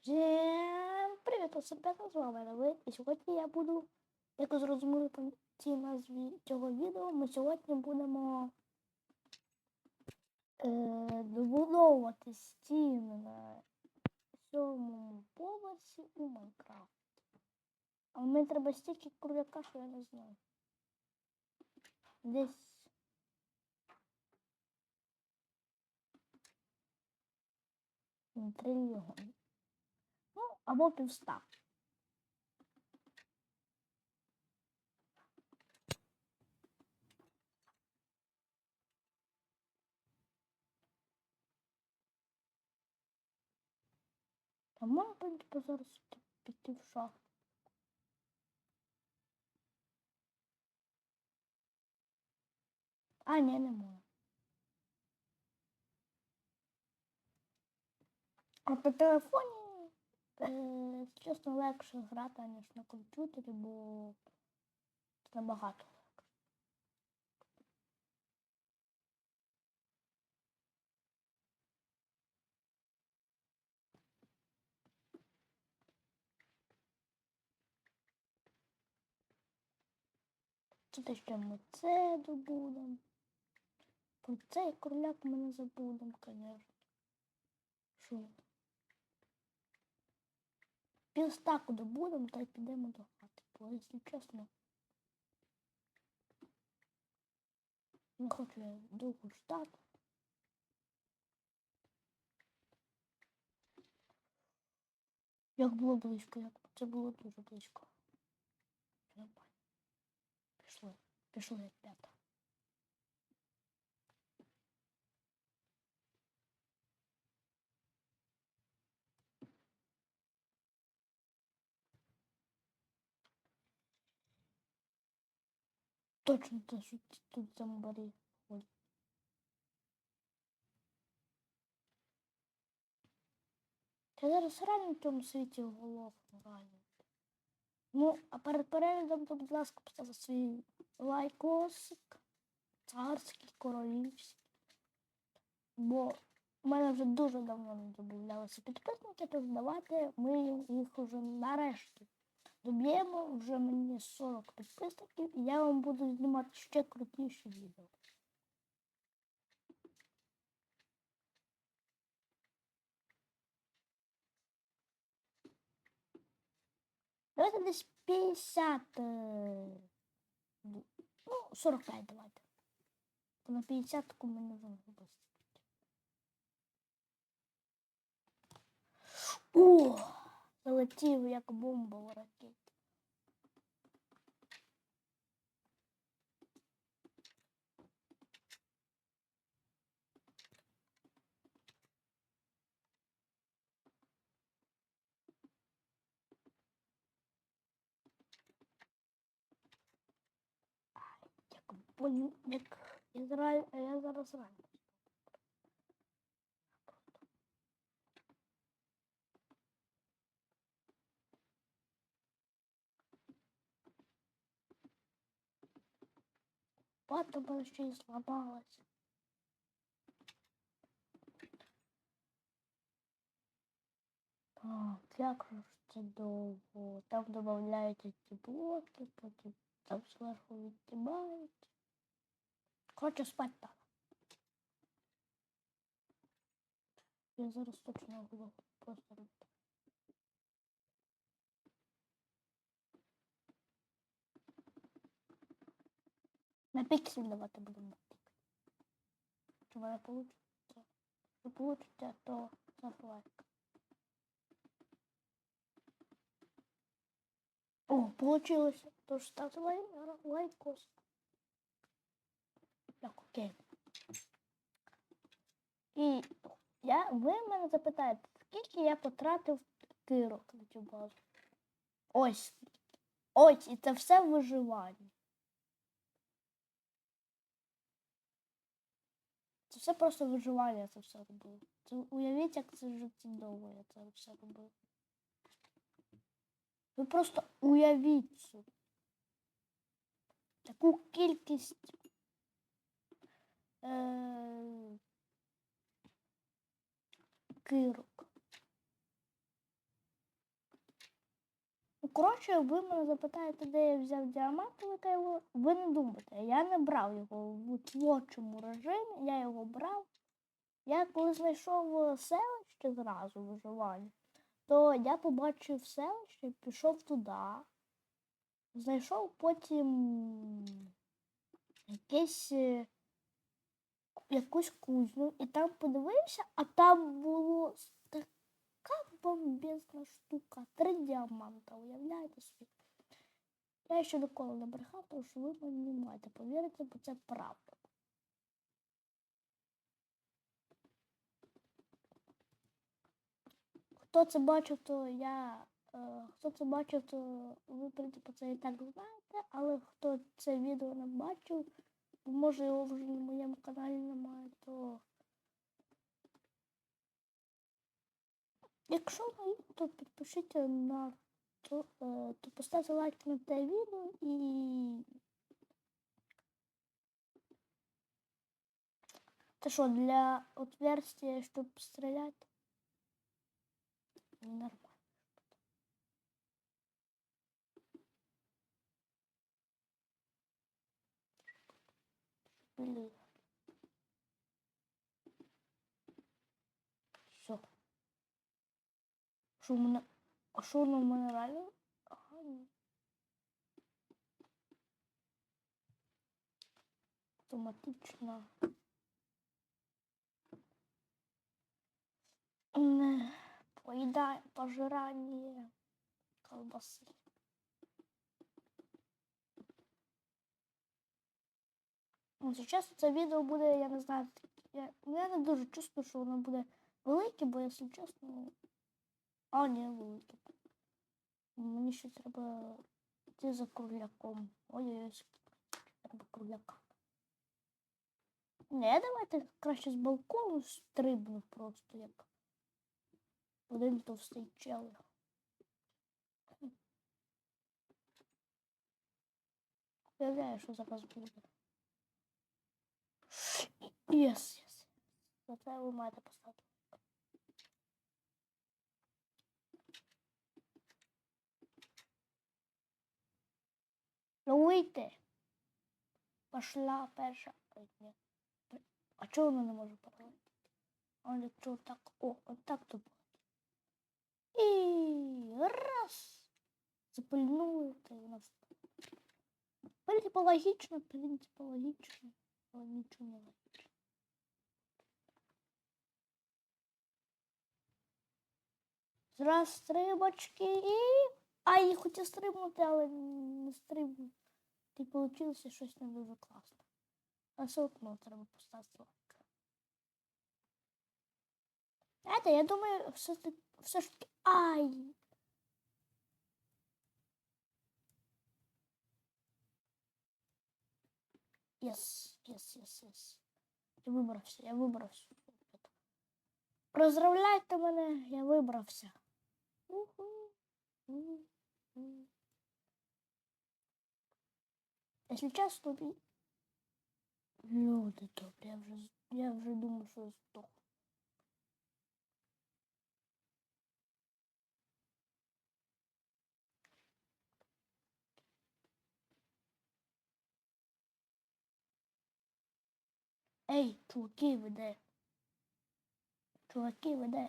Всем привіт, усім з вами Давид. І сьогодні я буду, як ви зрозуміли по назві цього відео, ми сьогодні будемо е, добудовувати стіни на сьомому поверсі у Майнкрафт. А мені треба стільки кругляка, що я не знаю. Десь. Трильйон. Ну, або півста. А можна, в принципі, зараз піти- піти в шахту. А, ні, не можна. А по телефоні, е, чесно, легше грати, ніж на комп'ютері, бо це набагато. Тут ще ми це добудемо. Про цей кругляк ми не забудемо, звісно. Що? Півстаку добудемо та й підемо до хати. Бо, якщо чесно. Не хочу я довго ждати. Як було близько, як це було дуже близько. Пішли. Пішли, ребята. Точно те, що тут зомбарі ходять. Я зараз реально в цьому світі головну реально. Ну, а перед переглядом, то, будь ласка, поставте свій лайкосик. Царський, королівський. Бо в мене вже дуже давно не додавалися підписники, тож давайте ми їх уже нарешті доб'ємо. Вже мені 40 підписників, і я вам буду знімати ще крутіші відео. Давайте десь 50. е, ду- Ну, 45 давайте. Бо на 50 таку мене вже не вистачить. О! Залетів як бомба в ракеті. Як як я зараз, я зараз рано. Пата мене ще й зламалась. Так, як же ж це довго? Там додають ці блоки, потім там зверху відтібають. Хочу спати там. Я зараз точно буду просто На піксель давати будемо. Чи в мене вийде? Якщо вийде, то за лайк. О, получилось. Тож ставте лайк, лайкос. Так, окей. І я, ви мене запитаєте, скільки я потратив кирок на цю базу? Ось. Ось, і це все в все просто виживання, це все робив. Це уявіть, як це життєдово я це все робив. Ви просто уявіть собі. Таку кількість е- кирок. Коротше, ви мене запитаєте, де я взяв діамантове кайло, ви не думайте, я не брав його в творчому режимі, я його брав. Я коли знайшов селище зразу виживання, то я побачив селище, пішов туди. Знайшов потім якесь е, якусь кузню і там подивився, а там було така бомбезна штука. Три діаманта, уявляєте собі. Я ще ніколи не брехав, тому що ви мені не маєте повірити, бо це правда. Хто це бачив, то я. е, Хто це бачив, то ви, в принципі, це і так знаєте, але хто це відео не бачив, може його вже на моєму каналі немає, то. Якщо ви, то підпишіть на то, е, то поставте лайк на те відео і. Це що, для отверстия, щоб стріляти? Нормально. Блин. Що мене. А мене реально? Автоматично. Поїдає, пожирання колбаси. Ну, Зараз це відео буде, я не знаю, я, я не дуже чувствую, що воно буде велике, бо, якщо чесно. А, ні, велике. Мені ще треба йти за кроляком. Ой-ой-ой, треба кругляка. Не, давайте краще з балкону стрибну просто як один товстий чел. Уявляю, що зараз буде. Єс, єс. За це ви маєте поставити. Вийти. Пошла перша. А чого вона не може пролетіти? А якщо так, о, отак то буде. І раз. Запильнули, та й встала. В принципі, логічно, в логічно. Але нічого не логічно. Зраз стрибочки і. А, я хотів стрибнути, але не стрибнув. І вийшло щось не дуже класно. А все одно треба поставити лайк. Знаєте, я думаю, все, ж таки- все ж таки. Ай! Єс, єс, єс, єс. Я вибрався, я вибрався. Поздравляйте мене, я вибрався. Уху. Якщо чесно, мені- люди добрі, я вже, я вже думаю, що здох. Ей, чуваки, ви де? Чуваки, ви де?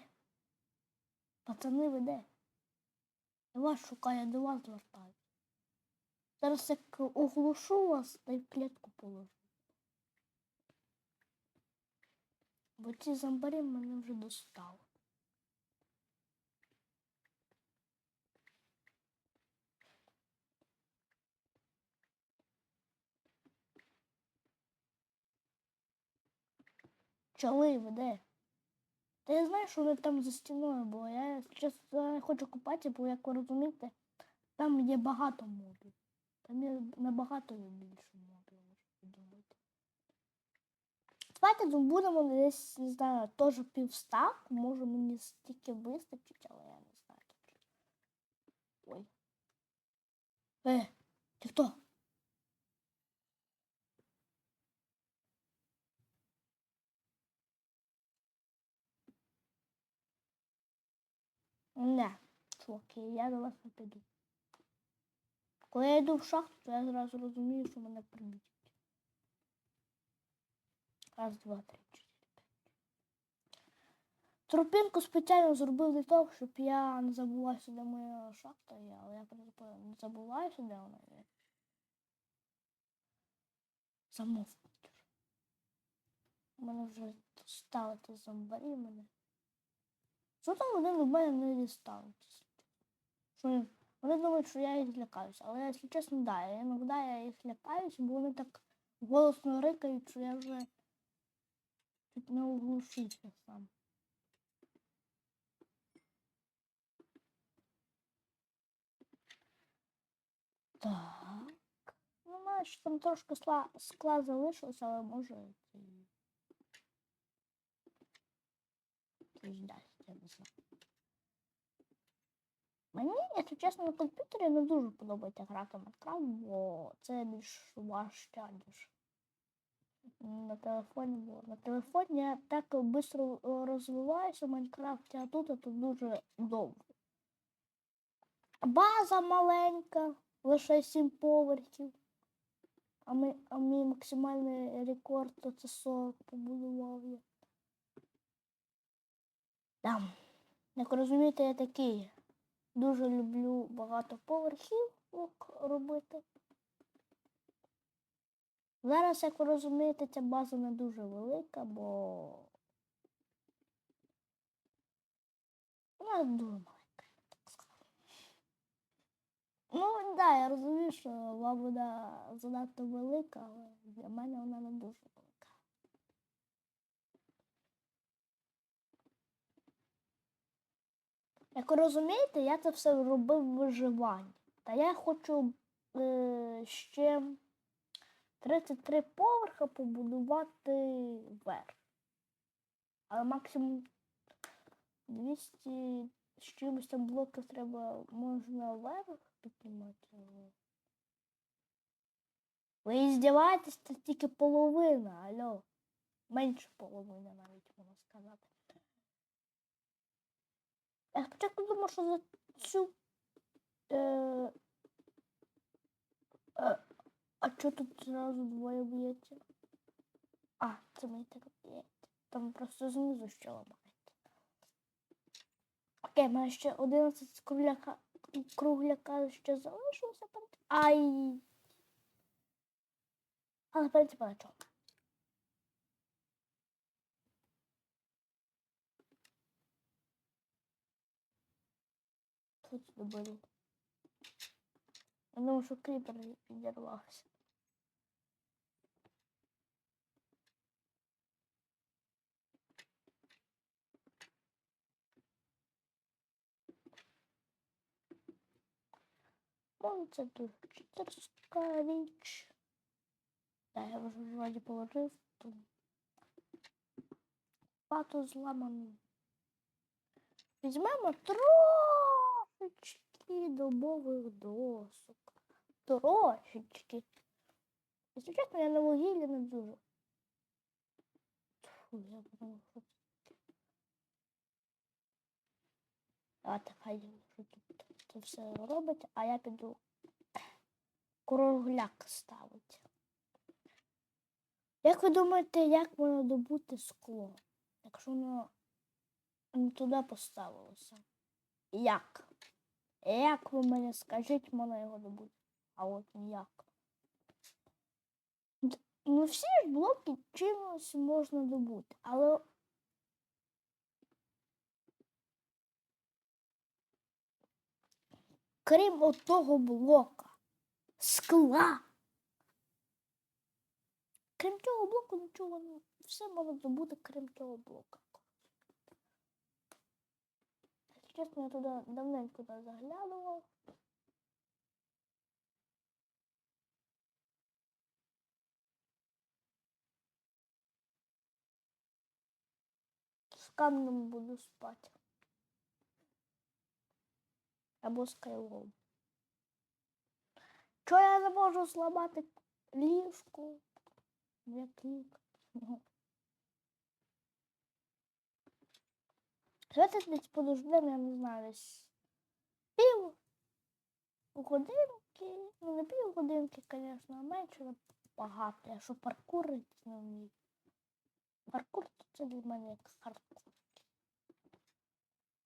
Пацани, ви? Я вас шукаю, я до вас звертаюся. Зараз як оглушу вас та й клітку положу. Бо ці зомбарі мене вже достали. Чоли ви де? Та я знаю, що вони там за стіною, бо я чесно не хочу купатися, бо як ви розумієте, там є багато мобів. Там є набагато більше ніж ви. Давайте тут будемо десь, не знаю, теж півстак, може мені стільки вистачить, але я не знаю. Ой. Е, ти хто? Не, чуваки, я до вас не піду. Коли я йду в шахту, то я зразу розумію, що мене приб'ють. Раз, два, три, чотири, п'ять. Тропінку спеціально зробив для того, щоб я не забувався, де моя шахта є, але я не забуваюся, де вона є. Замовкнуть. У мене вже ставити зомбарі мене. Що там вони до мене не дістануться? Що їм- вони думають, що я їх злякаюся. Але, якщо чесно, да, я іноді я їх лякаюсь, бо вони так голосно рикають, що я вже чуть не оглушився сам. Так. Ну, ще там трошки скла, скла залишилося, але може це і щось дасть, я не знаю. Мені, якщо чесно, на комп'ютері не дуже подобається грати Майнкрафт, бо це більш важче, ніж на телефоні, бо на телефоні я так швидко розвиваюся в Майнкрафті, а тут це дуже довго. База маленька, лише 7 поверхів. А, ми, а мій максимальний рекорд то це 40 побудував я. Там. Як розумієте, я такий. Дуже люблю багато поверхівок робити. Зараз, як ви розумієте, ця база не дуже велика, бо вона дуже маленька, так сказати. Ну, так, да, я розумію, що вам вона занадто велика, але для мене вона не дуже велика. Як ви розумієте, я це все робив в виживанні. Та я хочу е, ще 33 поверха побудувати вверх. Але максимум 200 з чимось там блоків треба можна вверх піднімати. Ви здіваєтесь, це тільки половина, алло. Менше половини навіть можна сказати. Я спочатку думав, що за цю. Е, е, а чого тут зразу двоє б'ється? А, це мені так б'ється. Там просто знизу ще ламається. Окей, мене ще 11 кругляка, кругляка ще залишилося. перед- Ай! Але в принципі нічого. Тут добили. Я думаю, що кріпер підірвався. Це дуже читерська річ. Да, я вже вроді положив тут. Пату зламану. Візьмемо трошечки добових досок. Трошечки. Якщо чесно, я на вугіллі не дуже. Фу, я подумав, що. Давайте хай вже тут це все робить, а я піду кругляк ставити. Як ви думаєте, як можна добути скло? Якщо воно не туди поставилося? Як? Як ви мені скажіть, можна його добути? А от ніяк. Ну, всі ж блоки чимось можна добути, але. Крім отого блока, скла. Крім цього блоку нічого не все можна добути, крім цього блока. Якщо Чесно, я туди давненько не заглядував. З камнем буду спати. Або з кайлом. Чого я не можу зламати ліжку? Як лік? Давайте десь подождемо, я не знаю, десь пів годинки. Ну, не пів годинки, звісно, а менше багато. Я що паркурити не вмію. Паркур це для мене як хардкор.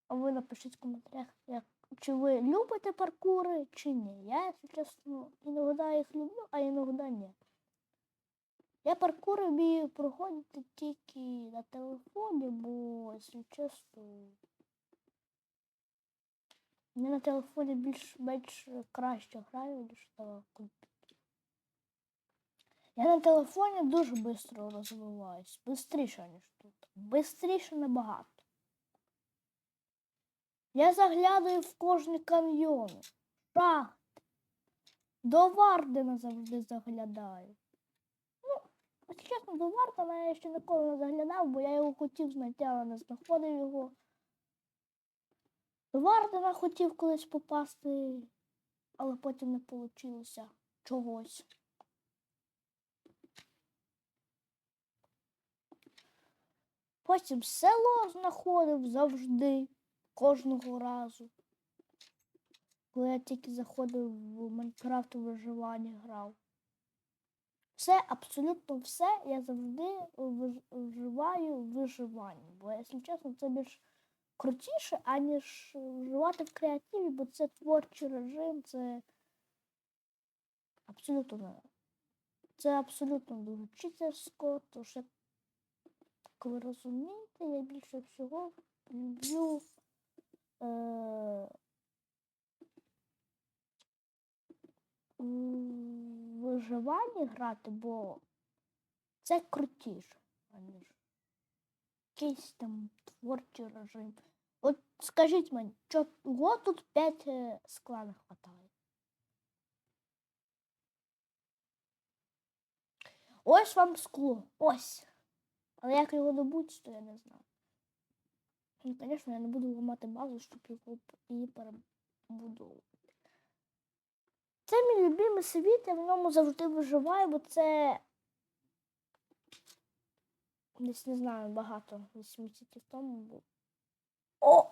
А ви напишіть в коментарях, як, чи ви любите паркури, чи ні. Я, якщо чесно, іноді їх люблю, а іноді ні. Я паркури вмію проходити тільки на телефоні, бо, якщо чесно, я на телефоні більш-менш краще граю, ніж на комп'ютері. Я на телефоні дуже швидко розвиваюсь. Бистріше, ніж тут. Бистріше набагато. Я заглядаю в кожні каньйони, шахти. До Вардена завжди заглядаю. Якщо чесно, до Вардена я ще ніколи не заглядав, бо я його хотів знайти, але не знаходив його. До Вардена хотів колись попасти, але потім не вийшло чогось. Потім село знаходив завжди, кожного разу. Коли я тільки заходив в Майнкрафт виживання грав. Все, абсолютно все я завжди вживаю в виживанні. Бо, якщо чесно, це більш крутіше, аніж вживати в креативі, бо це творчий режим, це абсолютно. Це абсолютно дуже читерсько, тож як ви розумієте, я більше всього люблю е, виживанні грати, бо це крутіше, аніж якийсь там творчий режим. От скажіть мені, чого тут 5 скла не хватає? Ось вам скло. Ось. Але як його добути, то я не знаю. Ну, звісно, я не буду ламати базу, щоб його її перебудовувати. Це мій любимий світ, я в ньому завжди виживаю, бо це десь не знаю, багато 8 місяців тому було. О!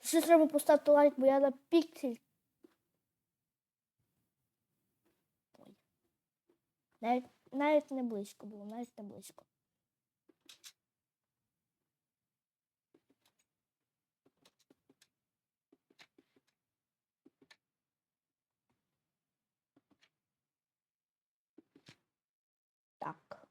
Ще треба поставити лайк, бо я на піксель. Навіть, навіть не близько було, навіть не близько. Так.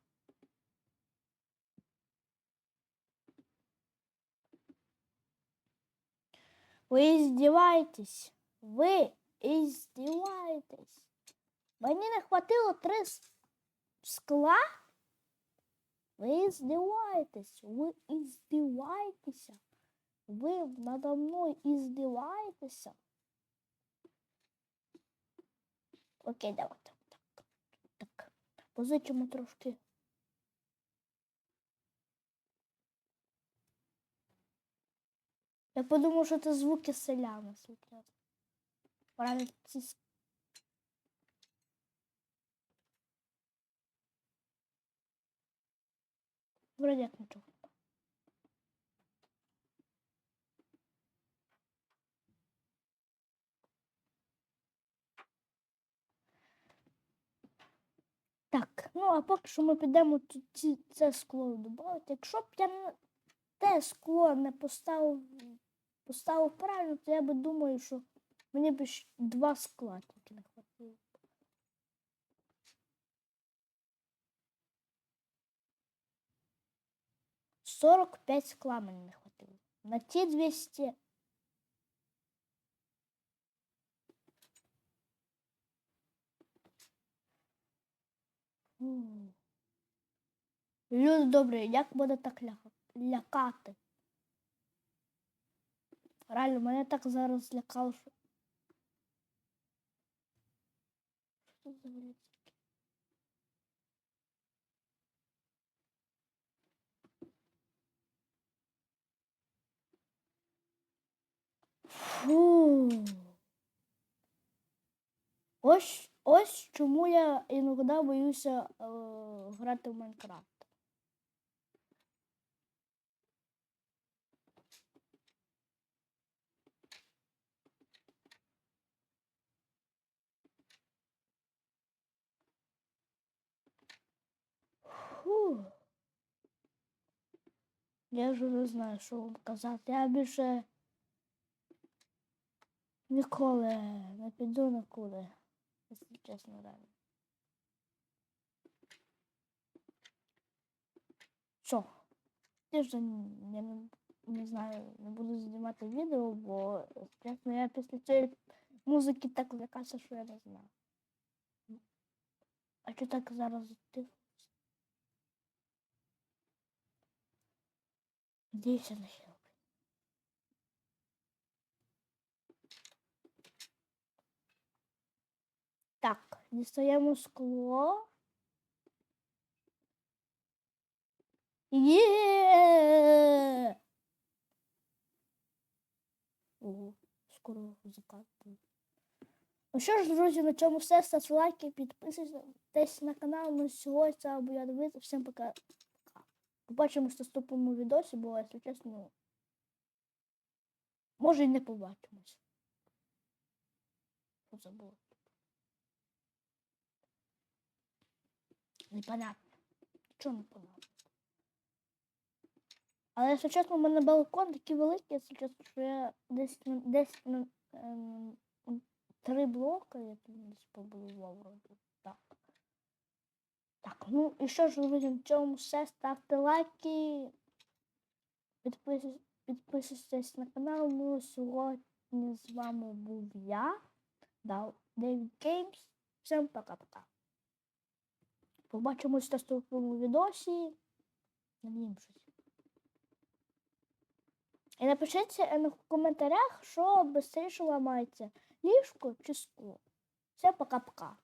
Ви издеваетесь. Ви издеваетесь. Мені не хватило три скла. Ви издеваетесь. Ви издеваетеся. Ви надо мною издеваетеся. Окей, давайте. Так. Так. Позичимо трошки. Я подумав, що це звуки селян, якщо. Правильно, ці Вроде як нічого. Так, ну а поки що ми підемо тут це скло додати. Якщо б я не, те скло не поставив, поставив правильно, то я би думаю, що мені б два скла тільки не хватило. Сорок п'ять скла мені не хватило. На ті 200 М. Люди добрі, як буде так ля- лякати? Реально, мене так зараз злякало, що. Що взагалі таке? Фу. Ось, ось чому я іноді боюся е, грати в Майнкрафт. Я вже не знаю, що вам казати. Я більше ніколи не піду нікуди. Якщо чесно реально. Що? Тиждень я не, не знаю, не буду знімати відео, бо чесно, я після цієї музики так злякався, що я не знаю. А що так зараз тихо? Надіюся на хілп. Так, дістаємо скло. Є! Ого, скоро закат. Ну що ж, друзі, на цьому все. Ставте лайки, підписуйтесь на канал. Ну, сьогодні або я дивитися. Всім пока. Побачимось в наступному відосі, бо, якщо чесно, може і не побачимось. Було? Непонятно. Чого непонятно? Але, якщо чесно, у мене балкон такий великий, якщо чесно, що я десь десь ем, три блоки, я тут десь побудував вроді. Так. Ну і що ж, друзі, в цьому все. Ставте лайки. Підписуйтесь, на канал. Ну, сьогодні з вами був я, David Games. Всім пока-пока. Побачимось в наступному відосі. Надіємося. І напишіть е, в коментарях, що швидше ламається, ліжко чи скло. Все, пока-пока.